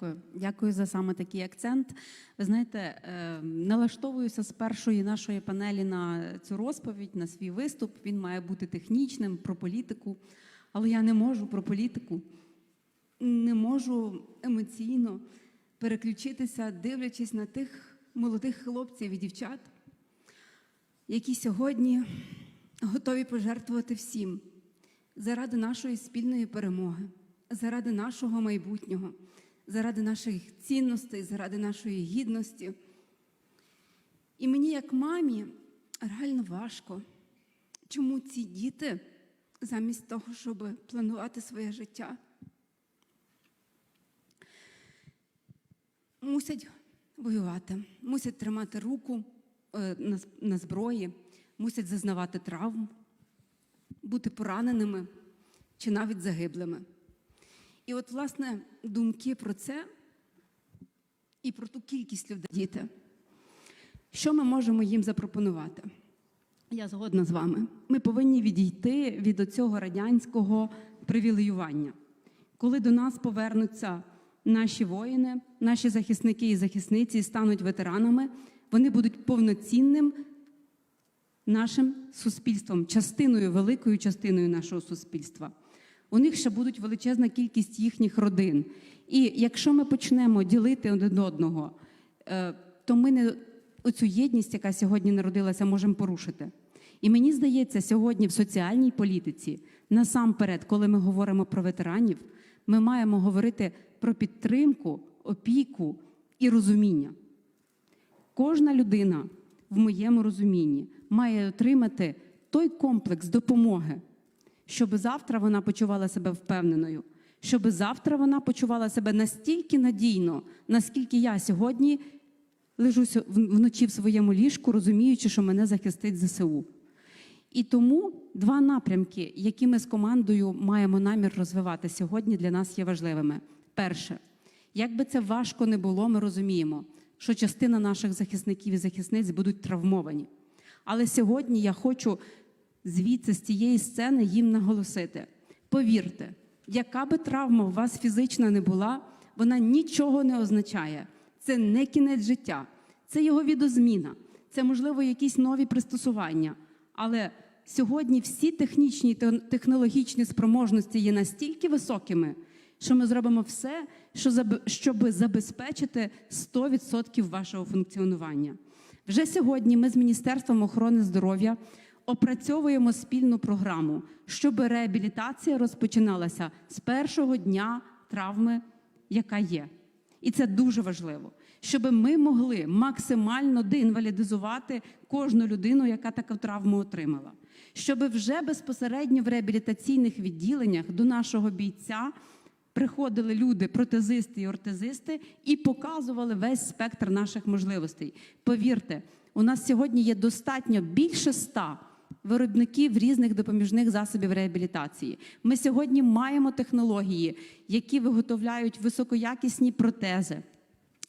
Дякую, дякую за саме такий акцент. Ви знаєте, е, налаштовуюся з першої нашої панелі на цю розповідь, на свій виступ. Він має бути технічним про політику, але я не можу про політику, не можу емоційно переключитися, дивлячись на тих молодих хлопців і дівчат, які сьогодні готові пожертвувати всім заради нашої спільної перемоги, заради нашого майбутнього, заради наших цінностей, заради нашої гідності. І мені, як мамі, реально важко, чому ці діти, замість того, щоб планувати своє життя, мусять воювати, мусять тримати руку е, на, зброї, мусять зазнавати травм, бути пораненими чи навіть загиблими. І от, власне, думки про це і про ту кількість людей, діти, що ми можемо їм запропонувати? Я згодна з вами. Ми повинні відійти від оцього радянського привілеювання. Коли до нас повернуться наші воїни, наші захисники і захисниці стануть ветеранами, вони будуть повноцінним нашим суспільством, частиною, великою частиною нашого суспільства. У них ще будуть величезна кількість їхніх родин. І якщо ми почнемо ділити один одного, е, то ми не оцю єдність, яка сьогодні народилася, можемо порушити. І мені здається, сьогодні в соціальній політиці, насамперед, коли ми говоримо про ветеранів, ми маємо говорити про підтримку, опіку і розуміння. Кожна людина в моєму розумінні має отримати той комплекс допомоги, щоб завтра вона почувала себе впевненою, щоб завтра вона почувала себе настільки надійно, наскільки я сьогодні лежу сьо- в- вночі в своєму ліжку, розуміючи, що мене захистить ЗСУ. І тому два напрямки, які ми з командою маємо намір розвивати сьогодні, для нас є важливими. Перше, як би це важко не було, ми розуміємо, що частина наших захисників і захисниць будуть травмовані. Але сьогодні я хочу звідси з цієї сцени їм наголосити: повірте, яка би травма у вас фізична не була, вона нічого не означає. Це не кінець життя, це його відозміна, це можливо якісь нові пристосування. Але сьогодні всі технічні та технологічні спроможності є настільки високими, що ми зробимо все, що щоб забезпечити 100% вашого функціонування. Вже сьогодні ми з Міністерством охорони здоров'я опрацьовуємо спільну програму, щоб реабілітація розпочиналася з першого дня травми, яка є. І це дуже важливо, щоб ми могли максимально деінвалідизувати кожну людину, яка таку травму отримала. Щоб вже безпосередньо в реабілітаційних відділеннях до нашого бійця приходили люди, протезисти і ортезисти, і показували весь спектр наших можливостей. Повірте, у нас сьогодні є достатньо більше ста виробників різних допоміжних засобів реабілітації. Ми сьогодні маємо технології, які виготовляють високоякісні протези.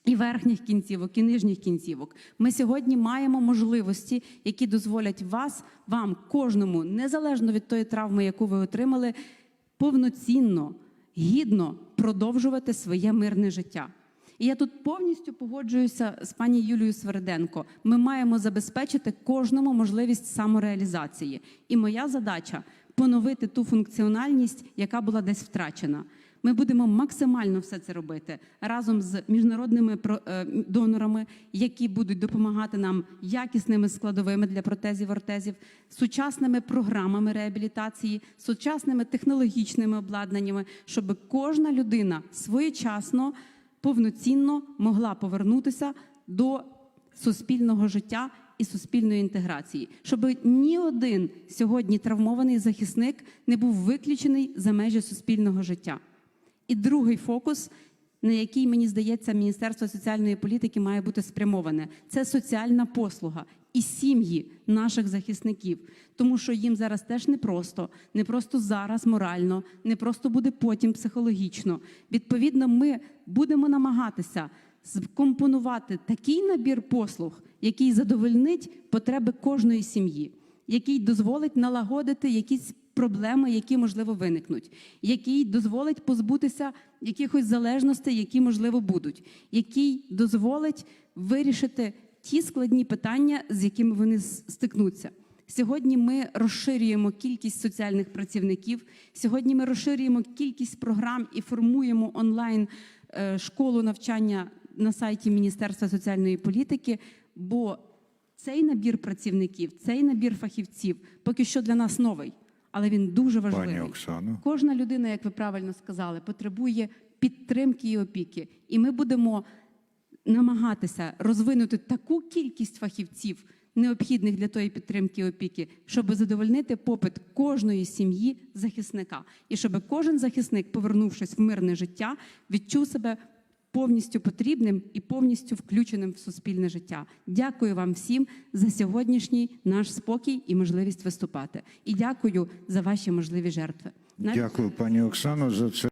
І верхніх кінцівок, і нижніх кінцівок. Ми сьогодні маємо можливості, які дозволять вас, вам, кожному, незалежно від тої травми, яку ви отримали, повноцінно, гідно продовжувати своє мирне життя. І я тут повністю погоджуюся з пані Юлією Сверденко. Ми маємо забезпечити кожному можливість самореалізації. І моя задача поновити ту функціональність, яка була десь втрачена. Ми будемо максимально все це робити разом з міжнародними е, донорами, які будуть допомагати нам якісними складовими для протезів ортезів, сучасними програмами реабілітації, сучасними технологічними обладнаннями, щоб кожна людина своєчасно, повноцінно могла повернутися до суспільного життя і суспільної інтеграції, щоб ні один сьогодні травмований захисник не був виключений за межі суспільного життя. І другий фокус, на який, мені здається, Міністерство соціальної політики має бути спрямоване, це соціальна послуга і сім'ї наших захисників, тому що їм зараз теж непросто, не просто зараз морально, не просто буде потім психологічно. Відповідно, ми будемо намагатися скомпонувати такий набір послуг, який задовольнить потреби кожної сім'ї, який дозволить налагодити якісь проблеми, які можливо виникнуть, який дозволить позбутися якихось залежностей, які можливо будуть, який дозволить вирішити ті складні питання, з якими вони стикнуться. Сьогодні ми розширюємо кількість соціальних працівників. Сьогодні ми розширюємо кількість програм і формуємо онлайн е, школу навчання на сайті Міністерства соціальної політики. Бо цей набір працівників, цей набір фахівців поки що для нас новий, але він дуже важливий. Пані Оксано. Кожна людина, як ви правильно сказали, потребує підтримки і опіки. І ми будемо намагатися розвинути таку кількість фахівців, необхідних для тої підтримки і опіки, щоб задовольнити попит кожної сім'ї захисника, і щоб кожен захисник, повернувшись в мирне життя, відчув себе повністю потрібним і повністю включеним в суспільне життя. Дякую вам всім за сьогоднішній наш спокій і можливість виступати. І дякую за ваші можливі жертви. Навіть Дякую, пані Оксано, за це.